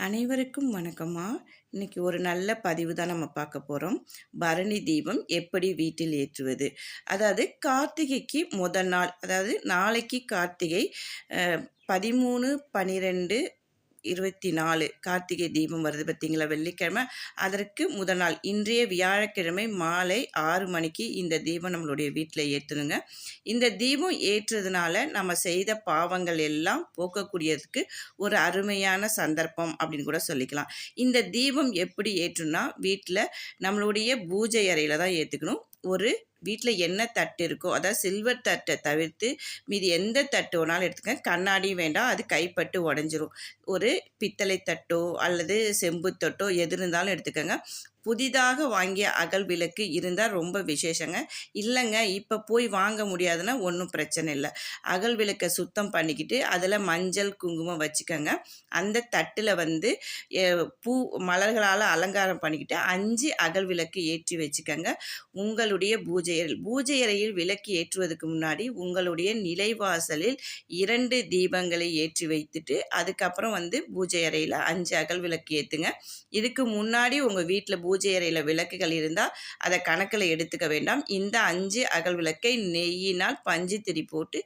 அனைவருக்கும் வணக்கம்மா. இன்னைக்கு ஒரு நல்ல பதிவு தான் நம்ம பார்க்க போகிறோம் பரணி தீபம் எப்படி வீட்டில் ஏற்றுவது? அதாவது கார்த்திகைக்கு முதல் நாள் அதாவது நாளைக்கு கார்த்திகை பதிமூணு பனிரெண்டு இருபத்தி நாலு கார்த்திகை தீபம் வருது பார்த்தீங்களா வெள்ளிக்கிழமை. அதற்கு முதல் நாள் இன்றைய வியாழக்கிழமை மாலை ஆறு மணிக்கு இந்த தீபம் நம்மளுடைய வீட்டில் ஏற்றணுங்க. இந்த தீபம் ஏற்றுறதுனால நம்ம செய்த பாவங்கள் எல்லாம் போக்கக்கூடியதுக்கு ஒரு அருமையான சந்தர்ப்பம் அப்படின்னு கூட சொல்லிக்கலாம். இந்த தீபம் எப்படி ஏற்றுனா வீட்டில் நம்மளுடைய பூஜை அறையில் தான் ஏற்றுக்கணும். ஒரு வீட்டில் என்ன தட்டு இருக்கோ அதாவது சில்வர் தட்டை தவிர்த்து மீதி எந்த தட்டு வேணாலும் எடுத்துக்கங்க. கண்ணாடியும் வேண்டாம் அது கைப்பட்டு உடஞ்சிரும். ஒரு பித்தளை தட்டோ அல்லது செம்பு தட்டோ எது இருந்தாலும் எடுத்துக்கோங்க. புதிதாக வாங்கிய அகல் விளக்கு இருந்தால் ரொம்ப விசேஷங்க. இல்லைங்க இப்போ போய் வாங்க முடியாதுன்னா ஒன்றும் பிரச்சனை இல்லை. அகல் விளக்கை சுத்தம் பண்ணிக்கிட்டு அதில் மஞ்சள் குங்குமம் வச்சுக்கோங்க. அந்த தட்டில் வந்து பூ மலர்களால் அலங்காரம் பண்ணிக்கிட்டு அஞ்சு அகல் விளக்கு ஏற்றி வச்சுக்கோங்க. உங்களுடைய பூஜை அறை பூஜை அறையில் விளக்கு ஏற்றுவதற்கு முன்னாடி உங்களுடைய நிலைவாசலில் இரண்டு தீபங்களை ஏற்றி வைத்துட்டு அதுக்கப்புறம் வந்து பூஜை அறையில் அஞ்சு அகல் விளக்கு ஏற்றுங்க இதுக்கு முன்னாடி உங்கள் வீட்டில் பூஜை அறையில் விளக்குகள் இருந்தால் அதை கணக்கில் எடுத்துக்க வேண்டாம். இந்த அஞ்சு அகல் விளக்கை நெய்யினால் பஞ்சு திரி போட்டு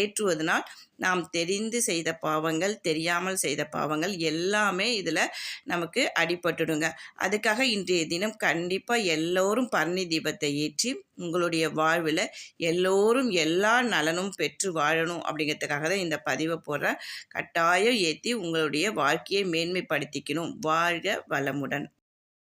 ஏற்றுவதனால் நாம் தெரிந்து செய்த பாவங்கள் தெரியாமல் செய்த பாவங்கள் எல்லாமே இதில் நமக்கு அடிபட்டுடுங்க. அதுக்காக இன்றைய தினம் கண்டிப்பாக எல்லோரும் பரணி தீபத்தை ஏற்றி உங்களுடைய வாழ்வில் எல்லோரும் எல்லா நலனும் பெற்று வாழணும் அப்படிங்கிறதுக்காக தான் இந்த பதிவை போடுறேன். கட்டாயம் ஏற்றி உங்களுடைய வாழ்க்கையை மேன்மைப்படுத்திக்கணும். வாழ்க வளமுடன்.